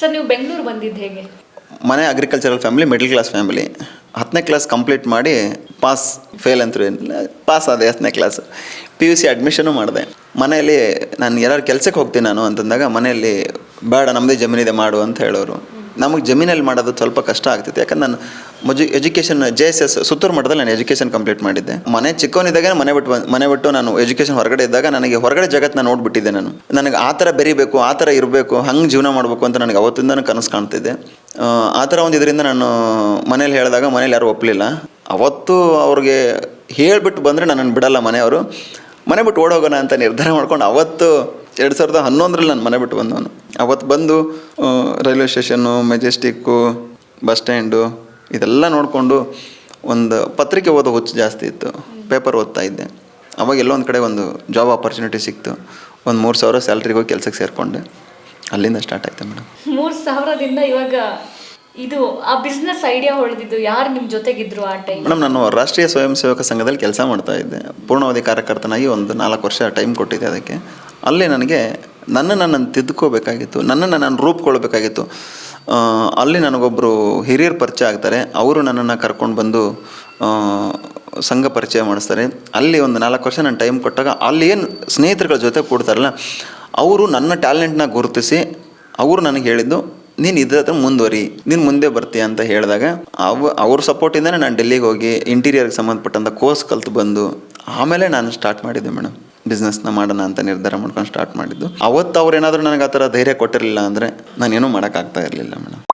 Sir, ನೀವು ಬೆಂಗಳೂರು ಬಂದಿದ್ದು ಹೇಗೆ? ಮನೆ agricultural family middle class family ಹತ್ತನೇ ಕ್ಲಾಸ್ ಕಂಪ್ಲೀಟ್ ಮಾಡಿ ಪಾಸ್ ಫೇಲ್ ಅಂತ ಪಾಸ್ ಆದೆ ಹತ್ತನೇ class P U C admission ಮಾಡಿದೆ. ಮನೆಯಲ್ಲಿ ನಾನು ಎಲ್ಲರೂ ಕೆಲಸಕ್ಕೆ ಹೋಗ್ತೀನಿ ನಾನು ಅಂತಂದಾಗ ಮನೆಯಲ್ಲಿ ಬೇಡ ನಮ್ಮದೇ ಜಮೀನಿದೆ ಮಾಡು ಅಂತ ಹೇಳೋರು. ನಮಗೆ ಜಮೀನಲ್ಲಿ ಮಾಡೋದು ಸ್ವಲ್ಪ ಕಷ್ಟ ಆಗ್ತಿತ್ತು ಯಾಕಂದ್ರೆ ನಾನು ಮಜು education J S S Suttur ಮಠದಲ್ಲಿ ನಾನು ಎಜುಕೇಷನ್ ಕಂಪ್ಲೀಟ್ ಮಾಡಿದ್ದೆ. ಮನೆ ಚಿಕ್ಕವನಿದ್ದಾಗ ಮನೆ ಬಿಟ್ಟು ಮನೆ ಬಿಟ್ಟು ನಾನು ಎಜುಕೇಷನ್ ಹೊರಗಡೆ ಇದ್ದಾಗ ನನಗೆ ಹೊರಗಡೆ ಜಗತ್ತನ್ನ ನೋಡಿಬಿಟ್ಟಿದ್ದೆ ನಾನು. ನನಗೆ ಆ ಥರ ಬೆರಿಬೇಕು, ಆ ಥರ ಇರಬೇಕು, ಹಂಗೆ ಜೀವನ ಮಾಡಬೇಕು ಅಂತ ನನಗೆ ಅವತ್ತಿಂದನೂ ಕನಸು ಕಾಣ್ತಿದ್ದೆ ಆ ಥರ ಒಂದು ಇದರಿಂದ ನಾನು ಮನೇಲಿ ಹೇಳಿದಾಗ ಮನೇಲಿ ಯಾರೂ ಒಪ್ಪಲಿಲ್ಲ ಅವತ್ತು ಅವ್ರಿಗೆ ಹೇಳಿಬಿಟ್ಟು ಬಂದರೆ ನನ್ನನ್ನು ಬಿಡಲ್ಲ ಮನೆಯವರು. ಮನೆ ಬಿಟ್ಟು ಓಡೋಗೋಣ ಅಂತ ನಿರ್ಧಾರ ಮಾಡ್ಕೊಂಡು ಅವತ್ತು ಎರಡು ಸಾವಿರದ ಹನ್ನೊಂದರಲ್ಲಿ ನಾನು ಮನೆ ಬಿಟ್ಟು ಬಂದವನು. ಅವತ್ತು ಬಂದು railway station Majestic bus stand ಇದೆಲ್ಲ ನೋಡಿಕೊಂಡು ಒಂದು ಪತ್ರಿಕೆ ಓದೋ ಹುಚ್ಚು ಜಾಸ್ತಿ ಇತ್ತು. ಪೇಪರ್ ಓದ್ತಾ ಇದ್ದೆ. ಅವಾಗ ಎಲ್ಲೋ ಒಂದು ಕಡೆ ಒಂದು ಜಾಬ್ ಆಪರ್ಚುನಿಟಿ ಸಿಕ್ತು. ಒಂದು ಮೂರು ಸಾವಿರ ಸ್ಯಾಲ್ರಿಗೆ ಹೋಗಿ ಕೆಲಸಕ್ಕೆ ಸೇರಿಕೊಂಡೆ. ಅಲ್ಲಿಂದ ಸ್ಟಾರ್ಟ್ ಆಯ್ತು ಮೇಡಮ್. ಮೂರು ಸಾವಿರದಿಂದ ಇವಾಗ ಇದು ಆ ಬಿಸ್ನೆಸ್ ಐಡಿಯಾ ಹೊಳೆದಿದ್ದು ಯಾರು ನಿಮ್ಮ ಜೊತೆಗಿದ್ರು ಆ ಟೈಮ್ ಮೇಡಮ್ ನಾನು ರಾಷ್ಟ್ರೀಯ ಸ್ವಯಂ ಸೇವಕ ಸಂಘದಲ್ಲಿ ಕೆಲಸ ಮಾಡ್ತಾ ಇದ್ದೆ. ಪೂರ್ಣಾವಧಿ ಕಾರ್ಯಕರ್ತನಾಗಿ ಒಂದು ನಾಲ್ಕು ವರ್ಷ ಟೈಮ್ ಕೊಟ್ಟಿದ್ದೆ ಅದಕ್ಕೆ. ಅಲ್ಲಿ ನನಗೆ ನನ್ನನ್ನು ನಾನು ತಿದ್ದುಕೋಬೇಕಾಗಿತ್ತು ನನ್ನನ್ನು ನಾನು ರೂಪುಕೊಳ್ಬೇಕಾಗಿತ್ತು. ಅಲ್ಲಿ ನನಗೊಬ್ಬರು ಹಿರಿಯರು ಪರಿಚಯ ಆಗ್ತಾರೆ, ಅವರು ನನ್ನನ್ನು ಕರ್ಕೊಂಡು ಬಂದು ಸಂಘ ಪರಿಚಯ ಮಾಡಿಸ್ತಾರೆ. ಅಲ್ಲಿ ಒಂದು ನಾಲ್ಕು ವರ್ಷ ನಾನು ಟೈಮ್ ಕೊಟ್ಟಾಗ ಅಲ್ಲಿ ಏನು ಸ್ನೇಹಿತರುಗಳ ಜೊತೆ ಕೂಡ್ತಾರಲ್ಲ, ಅವರು ನನ್ನ ಟ್ಯಾಲೆಂಟ್ನ ಗುರುತಿಸಿ, ಅವರು ನನಗೆ ಹೇಳಿದ್ದು, ನೀನು ಇದ್ರ ಹತ್ರ ಮುಂದುವರಿ, ನೀನು ಮುಂದೆ ಬರ್ತೀಯ ಅಂತ ಹೇಳಿದಾಗ, ಅವ, ಅವ್ರ ಸಪೋರ್ಟಿಂದನೇ ನಾನು ಡೆಲ್ಲಿಗೆ ಹೋಗಿ ಇಂಟೀರಿಯರ್ಗೆ ಸಂಬಂಧಪಟ್ಟಂಥ ಕೋರ್ಸ್ ಕಲ್ತು ಬಂದು, ಆಮೇಲೆ ನಾನು ಸ್ಟಾರ್ಟ್ ಮಾಡಿದ್ದೆ ಮೇಡಮ್ ಬಿಸ್ನೆಸ್ನ ಮಾಡೋಣ ಅಂತ ನಿರ್ಧಾರ ಮಾಡ್ಕೊಂಡು ಸ್ಟಾರ್ಟ್ ಮಾಡಿದ್ದು. ಅವತ್ತು ಅವ್ರು ಏನಾದರೂ ನನಗೆ ಆ ಥರ ಧೈರ್ಯ ಕೊಟ್ಟಿರಲಿಲ್ಲ ಅಂದರೆ ನಾನೇನೂ ಮಾಡೋಕ್ಕಾಗ್ತಾ ಇರಲಿಲ್ಲ ಮೇಡಮ್.